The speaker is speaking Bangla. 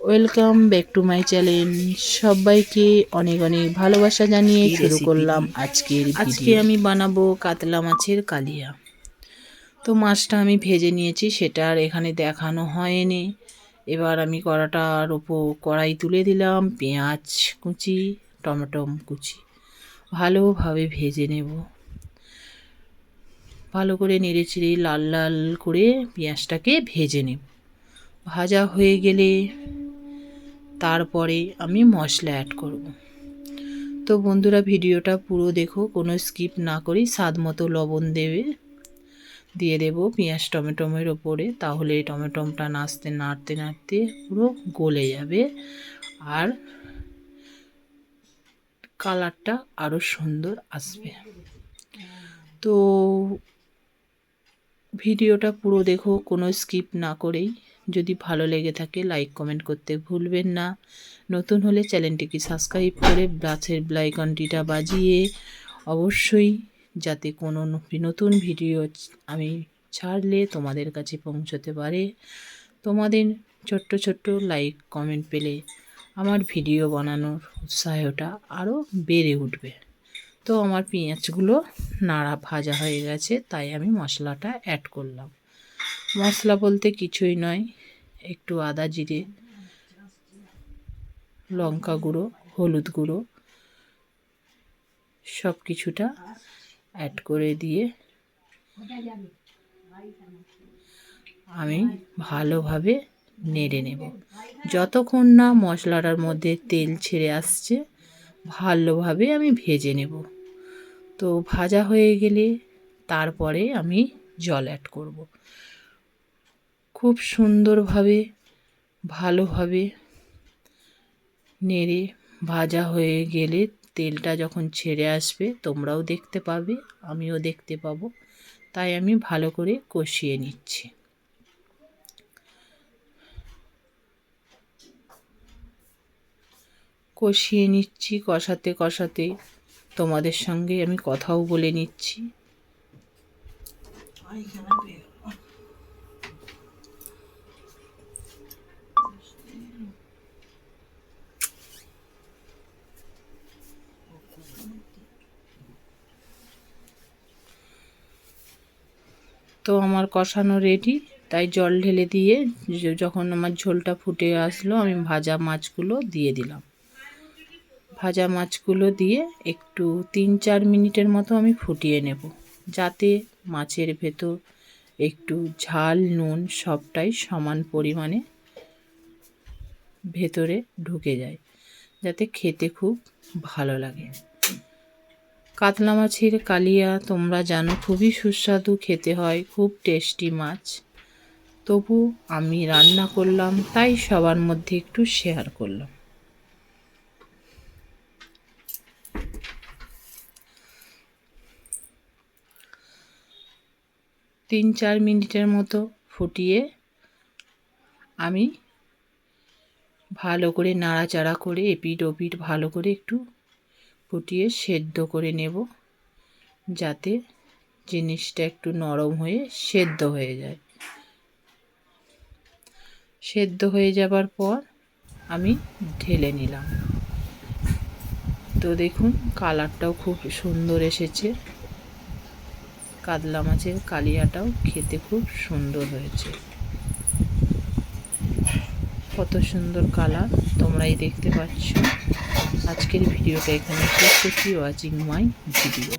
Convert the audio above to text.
Welcome back to my channel সবাইকে অনেক অনেক ভালোবাসা জানিয়ে শুরু করলাম আজকের আজকে আমি বানাবো কাতলা মাছের কালিয়া। তো মাছটা আমি ভেজে নিয়েছি সেটা আর এখানে দেখানো হয়নি। এবার আমি কড়াটার ওপর কড়াই তুলে দিলাম পেঁয়াজ কুচি টমেটো কুচি। ভালোভাবে ভেজে নেব। ভালো করে নেড়ে চেড়ে লাল লাল করে পেঁয়াজটাকে ভেজে নেব। ভাজা হয়ে গেলে তারপরে আমি মশলা অ্যাড করব। তো বন্ধুরা, ভিডিওটা পুরো দেখো, কোনো স্কিপ না করেই স্বাদ মতো লবণ দেবে, দিয়ে দেব পেঁয়াজ, টমেটোমের ওপরে, তাহলে টমেটোমটা নাচতে নাড়তে নাড়তে পুরো গলে যাবে আর কালারটা আরও সুন্দর আসবে। তো ভিডিওটা পুরো দেখো, কোনো স্কিপ না করেই যদি ভালো লেগে থাকে লাইক কমেন্ট করতে ভুলবেন না। নতুন হলে চ্যানেলটিকে সাবস্ক্রাইব করে ব্লাচের ব্লাইকনটিটা বাজিয়ে অবশ্যই যাতে কোনো নতুন ভিডিও আমি ছাড়লে তোমাদের কাছে পৌঁছতে পারে। তোমাদের ছোট্ট ছোট্ট লাইক কমেন্ট পেলে আমার ভিডিও বানানোর উৎসাহটা আরও বেড়ে উঠবে। তো আমার পেঁয়াজগুলো নাড়া ভাজা হয়ে গেছে, তাই আমি মশলাটা অ্যাড করলাম। মশলা বলতে কিছুই নয়। একটু আদা জিরে, লঙ্কা গুঁড়ো, হলুদ গুঁড়ো সব কিছুটা অ্যাড করে দিয়ে আমি ভালোভাবে নেড়ে নেব। যতক্ষণ না মশলাটার মধ্যে তেল ছেড়ে আসছে, ভালোভাবে আমি ভেজে নেব। তো ভাজা হয়ে গেলে তারপরে আমি জল অ্যাড করব। খুব সুন্দরভাবে, ভালোভাবে নেড়ে ভাজা হয়ে গেলে তেলটা যখন ছেড়ে আসবে, তোমরাও দেখতে পাবে, আমিও দেখতে পাবো। তাই আমি ভালো করে কষিয়ে নিচ্ছি। কষিয়ে নিচ্ছি, কষাতে কষাতে তোমাদের সঙ্গে আমি কথাও বলে নিচ্ছি। তো আমার কষানো রেডি তাই জল ঢেলে দিয়ে যখন আমার ঝোলটা ফুটে আসলো, আমি ভাজা মাছগুলো দিয়ে দিলাম। ভাজা মাছগুলো দিয়ে একটু তিন চার মিনিটের মতো আমি ফুটিয়ে নেব, যাতে মাছের ভেতর একটু ঝাল, নুন সবটাই সমান পরিমাণে ভেতরে ঢুকে যায়, যাতে খেতে খুব ভালো লাগে। কাতলা মাছের কালিয়া তোমরা জানো খুবই সুস্বাদু খেতে হয়, খুব টেস্টি মাছ। তবু আমি রান্না করলাম, তাই সবার মধ্যে একটু শেয়ার করলাম। তিন চার মিনিটের মতো ফুটিয়ে আমি ভালো করে নাড়াচাড়া করে এপিট ওপিট ভালো করে একটু ফুটিয়ে সেদ্ধ করে নেব, যাতে জিনিসটা একটু নরম হয়ে সেদ্ধ হয়ে যায়। সেদ্ধ হয়ে যাবার পর আমি ঢেলে নিলাম। তো দেখুন, কালারটাও খুব সুন্দর এসেছে। কাতলা মাছের কালিয়াটাও খেতে খুব সুন্দর হয়েছে। কত সুন্দর কালার তোমরাই দেখতে পাচ্ছ। আজকের ভিডিওটা এখানে শেষ করছি। Watching my video